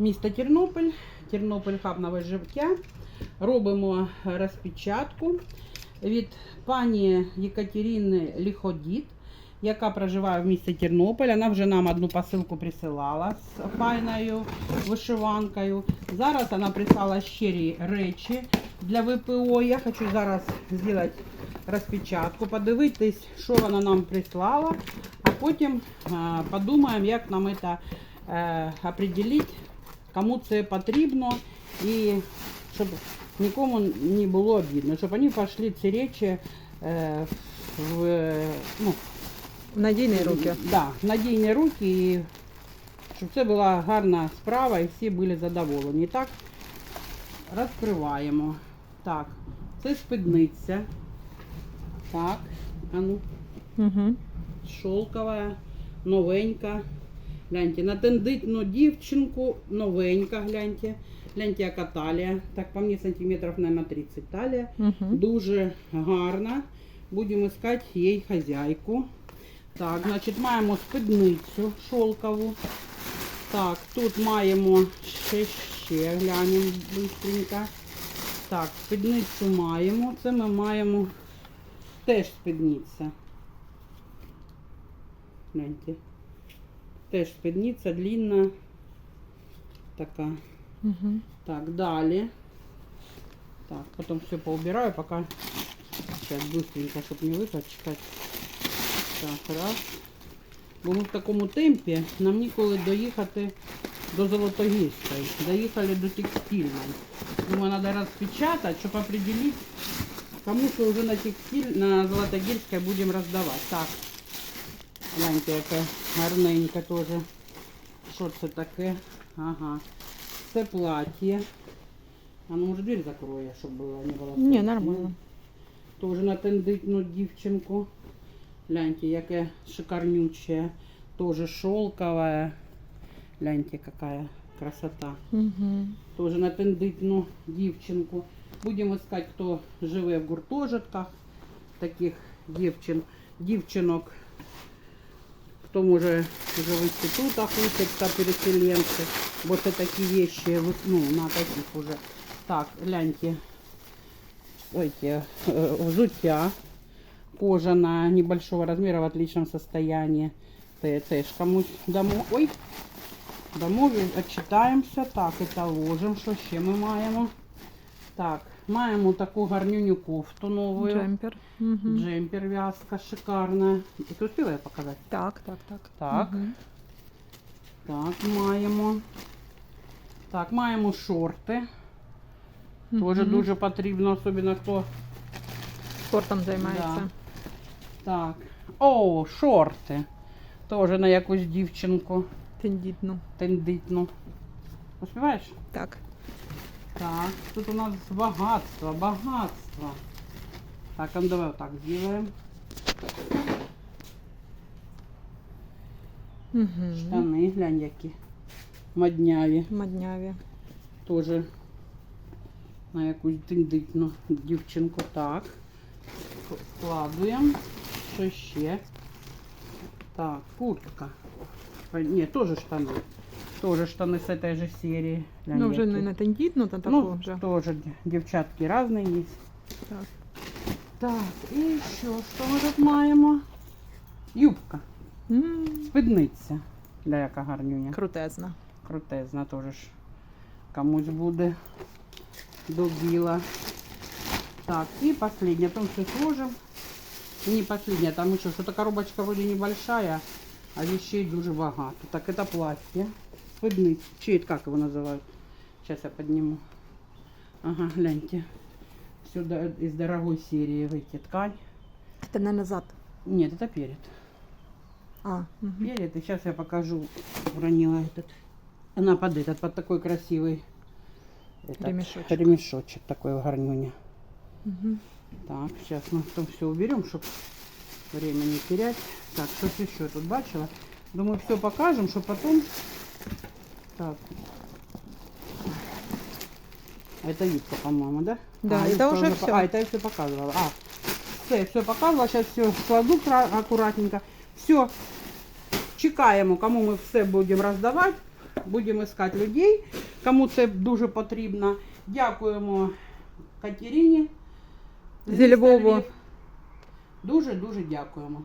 Місто Тернопіль, Тернопіль хаб нове життя. Робимо розпечатку від пані Єкатерини Ліходіт, яка проживає в місті Тернопіль. Вона вже нам одну посилку присилала з файною вишиванкою. Зараз вона прислала щирі речі для ВПО. Я хочу зараз зробити розпечатку, подивитись, що вона нам прислала, а потім подумаємо, як нам це е, определити, кому це потрібно і щоб нікому не було обідно, щоб вони пішли ці речі е, в, ну, В надійні руки. Да, в надійні руки, і щоб це була гарна справа і всі були задоволені. Так, розкриваємо. Так, це спідниця. Так, а ну, Угу. шовкова, новенька. Гляньте, на тендитну дівчинку новенька, гляньте. Гляньте, яка талія. Так, по мені сантиметрів, мабуть, 30 талія. Угу. Дуже гарна. Будемо искати їй хазяйку. Так, значить, маємо спідницю шовкову. Так, тут маємо ще ще, глянемо быстренько. Так, спідницю маємо. Це ми маємо теж спідниця. Гляньте. Теж спідниця длинна. Така. Угу. Так, далее. Так, потом все поубираю, пока сейчас быстренько, чтобы не выпачкать. Так, раз. Бо ми в такому темпі нам ніколи доїхати до Золотогірської. Доїхали до текстильної. Думаю, треба розпечатати, щоб определити, кому що вже на текстиль, на Золотогірській будемо роздавати. Так. Гляньте, яка гарненька теж. Що це таке? Ага. Це плаття. А ну може дверь закроє, щоб було не було. Ні, нормально. Тоже на тендитну дівчинку. Гляньте, яке шикарнючее. Тоже шелковая. Гляньте, какая красота. Угу. Тоже на тендитну дівчинку. Будемо искать, хто живе в гуртожитках таких дівчин, дівчинок. Хто може вже в інститутах учаться переселенці, бо це такі вещи, вот, ну, на таких уже. Так, гляньте, эти, э, взуття кожаная небольшого размера в отличном состоянии. Це теж комусь домой. Ой, домой отчитаємося. Так, це ложимо. Що ще ми маємо? Так, маємо таку гарнюню кофту нову. Джемпер. Угу. Джемпер вязка шикарна. І ти успіла я показати? Так, так, так. Так. Мгм. Так, маємо. Так, маємо шорти. Тоже Мгм. дуже потрібно, особливо хто. Спортом займається. Так. О, шорти. Тоже на якусь дівчинку Тендітно. тендитну. Успіваєш? Так. Так, тут у нас багатство, багатство. Так, ну давай вот так сделаем. Угу. Штани, глянь, які модняві. Модняві. Тоже на якусь тендитну дівчинку. Так. Складуємо. Що ще? Так, куртка. Ні, теж штани. Тоже штани з этой же серії. Глянь, Ну, вже які. не на тендітну, та таку Ну, вже. тоже д- девчатки разные есть. Так. Так, і що, що ми тут маємо? Юбка, М, спідниця. Для яка гарнюня. Крутезна. Крутезна теж ж комусь буде до біла. Так, і последня. Там все сложим. Не последняя, там еще что-то коробочка вроде небольшая, а вещей дуже багато. Так, это платье. Спідниць. Чи это как его называют? Сейчас я подниму. Ага, гляньте. Сюда из дорогой серии выйти ткань. Це не назад. Нет, это перед. А, угу. Перед. И сейчас я покажу. Уронила этот. Она под этот, под такой красивый этот Ремешочек. ремешочек такой в гарнюне. Угу. Так, сейчас мы там все уберем, чтобы время не терять. Так, что еще тут бачила? Думаю, все покажем, чтобы потом... Так. А это юбка, по-моему, да? Да, а, это юбка уже по- всё. А, это я все показывала. А, все, все показывала. Сейчас все складу кра- аккуратненько. Все. Чекаємо, кому ми все будемо роздавати. Будемо шукати людей, кому це дуже потрібно. Дякуємо Катерині. Зі Львову. Дуже дуже дякуємо.